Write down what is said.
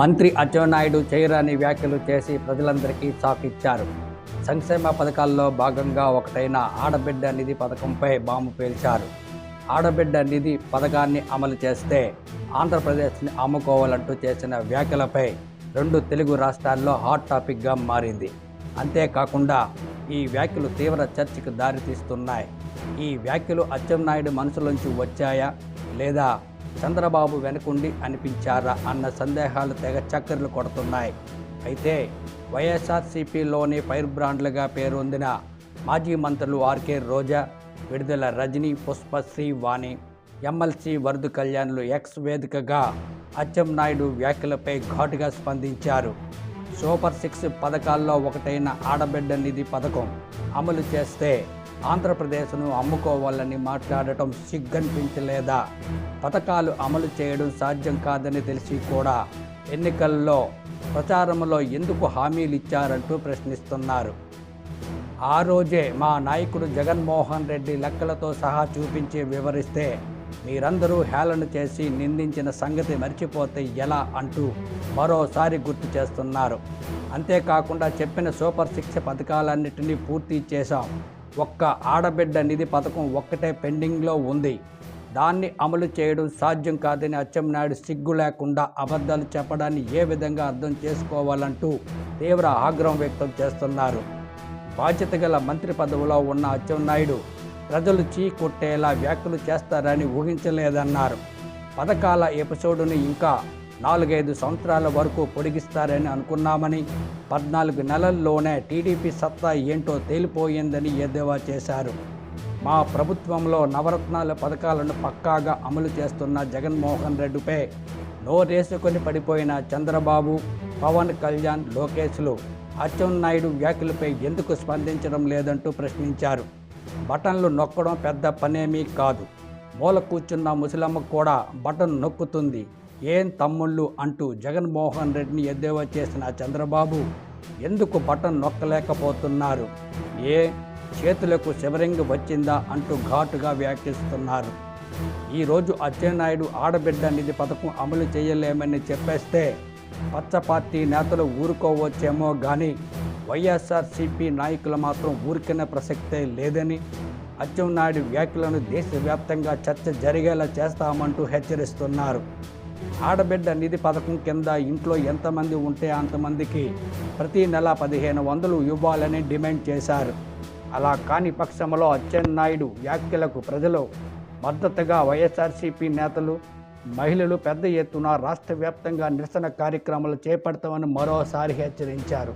మంత్రి అచ్చెన్నాయుడు చేయరాని వ్యాఖ్యలు చేసి ప్రజలందరికీ షాక్ ఇచ్చారు. సంక్షేమ పథకాల్లో భాగంగా ఒకటైన ఆడబిడ్డ నిధి పథకంపై బాంబు పేల్చారు. ఆడబిడ్డ నిధి పథకాన్ని అమలు చేస్తే ఆంధ్రప్రదేశ్ని అమ్ముకోవాలంటూ చేసిన వ్యాఖ్యలపై రెండు తెలుగు రాష్ట్రాల్లో హాట్ టాపిక్గా మారింది. అంతేకాకుండా ఈ వ్యాఖ్యలు తీవ్ర చర్చకు దారితీస్తున్నాయి. ఈ వ్యాఖ్యలు అచ్చెన్నాయుడు మనసులోంచి వచ్చాయా? లేదా చంద్రబాబు వెనుకుండి అనిపించారా అన్న సందేహాలు తెగ చక్కర్లు కొడుతున్నాయి. అయితే వైఎస్ఆర్సీపీలోని ఫైర్ బ్రాండ్లుగా పేరొందిన మాజీ మంత్రులు ఆర్కే రోజా విడుదల రజనీ పుష్పశ్రీ వాణి ఎమ్మెల్సీ వరదు కళ్యాణ్లు ఎక్స్ వేదికగా అచ్చెంనాయుడు వ్యాఖ్యలపై ఘాటుగా స్పందించారు. సూపర్ సిక్స్ పథకాల్లో ఒకటైన ఆడబిడ్డ నిధి పథకం అమలు చేస్తే ఆంధ్రప్రదేశ్ను అమ్ముకోవాలని మాట్లాడటం సిగ్గనిపించలేదా? పథకాలు అమలు చేయడం సాధ్యం కాదని తెలిసి కూడా ఎన్నికల్లో ప్రచారంలో ఎందుకు హామీలు ఇచ్చారంటూ ప్రశ్నిస్తున్నారు. ఆ రోజే మా నాయకుడు జగన్మోహన్ రెడ్డి లెక్కలతో సహా చూపించి వివరిస్తే మీరందరూ హేళన చేసి నిందించిన సంగతి మర్చిపోతే ఎలా అంటూ మరోసారి గుర్తు చేస్తున్నారు. అంతేకాకుండా చెప్పిన సూపర్ శిక్ష పథకాలన్నింటినీ పూర్తి చేశాం. ఒక్క ఆడబిడ్డ నిధి పథకం ఒక్కటే పెండింగ్లో ఉంది. దాన్ని అమలు చేయడం సాధ్యం కాదని అచ్చెన్నాయుడు సిగ్గు లేకుండా అబద్ధాలు చెప్పడాన్ని ఏ విధంగా అర్థం చేసుకోవాలంటూ తీవ్ర ఆగ్రహం వ్యక్తం చేస్తున్నారు. బాధ్యత గల మంత్రి పదవిలో ఉన్న అచ్చెన్నాయుడు ప్రజలు చీ కొట్టేలా వ్యాఖ్యలు చేస్తారని ఊహించలేదన్నారు. పథకాల ఎపిసోడ్ని ఇంకా నాలుగైదు సంవత్సరాల వరకు పొడిగిస్తారని అనుకున్నామని పద్నాలుగు నెలల్లోనే టీడీపీ సత్తా ఏంటో తేలిపోయిందని ఎద్దేవా చేశారు. మా ప్రభుత్వంలో నవరత్నాల పథకాలను పక్కాగా అమలు చేస్తున్న జగన్మోహన్ రెడ్డిపై నోరేసుకొని పడిపోయిన చంద్రబాబు పవన్ కళ్యాణ్ లోకేష్లు అచ్చెన్నాయుడు వ్యాఖ్యలపై ఎందుకు స్పందించడం లేదంటూ ప్రశ్నించారు. బటన్లు నొక్కడం పెద్ద పనేమీ కాదు. మూల కూర్చున్న ముసలమ్మ కూడా బటన్ నొక్కుతుంది. ఏం తమ్ముళ్ళు అంటూ జగన్మోహన్ రెడ్డిని ఎద్దేవా చేసిన చంద్రబాబు ఎందుకు బటన్ నొక్కలేకపోతున్నారు? ఏ? చేతులకు శివరింగ్ వచ్చిందా అంటూ ఘాటుగా వ్యాఖ్యానిస్తున్నారు. ఈరోజు అచ్చెన్నాయుడు ఆడబిడ్డ నిధి పథకం అమలు చేయలేమని చెప్పేస్తే పచ్చ పార్టీ నేతలు ఊరుకోవచ్చేమో కానీ వైఎస్ఆర్సీపీ నాయకులు మాత్రం ఊరికిన ప్రసక్తే లేదని అచ్చెన్నాయుడు వ్యాఖ్యలను దేశవ్యాప్తంగా చర్చ జరిగేలా చేస్తామంటూ హెచ్చరిస్తున్నారు. ఆడబిడ్డ నిధి పథకం కింద ఇంట్లో ఎంతమంది ఉంటే అంతమందికి ప్రతి నెల పదిహేను వందలు ఇవ్వాలని డిమాండ్ చేశారు. అలా కాని పక్షంలో అచ్చెన్నాయుడు వ్యాఖ్యలకు ప్రజలు మద్దతుగా వైఎస్ఆర్సీపీ నేతలు మహిళలు పెద్ద ఎత్తున రాష్ట్ర వ్యాప్తంగా నిరసన కార్యక్రమాలు చేపడతామని మరోసారి హెచ్చరించారు.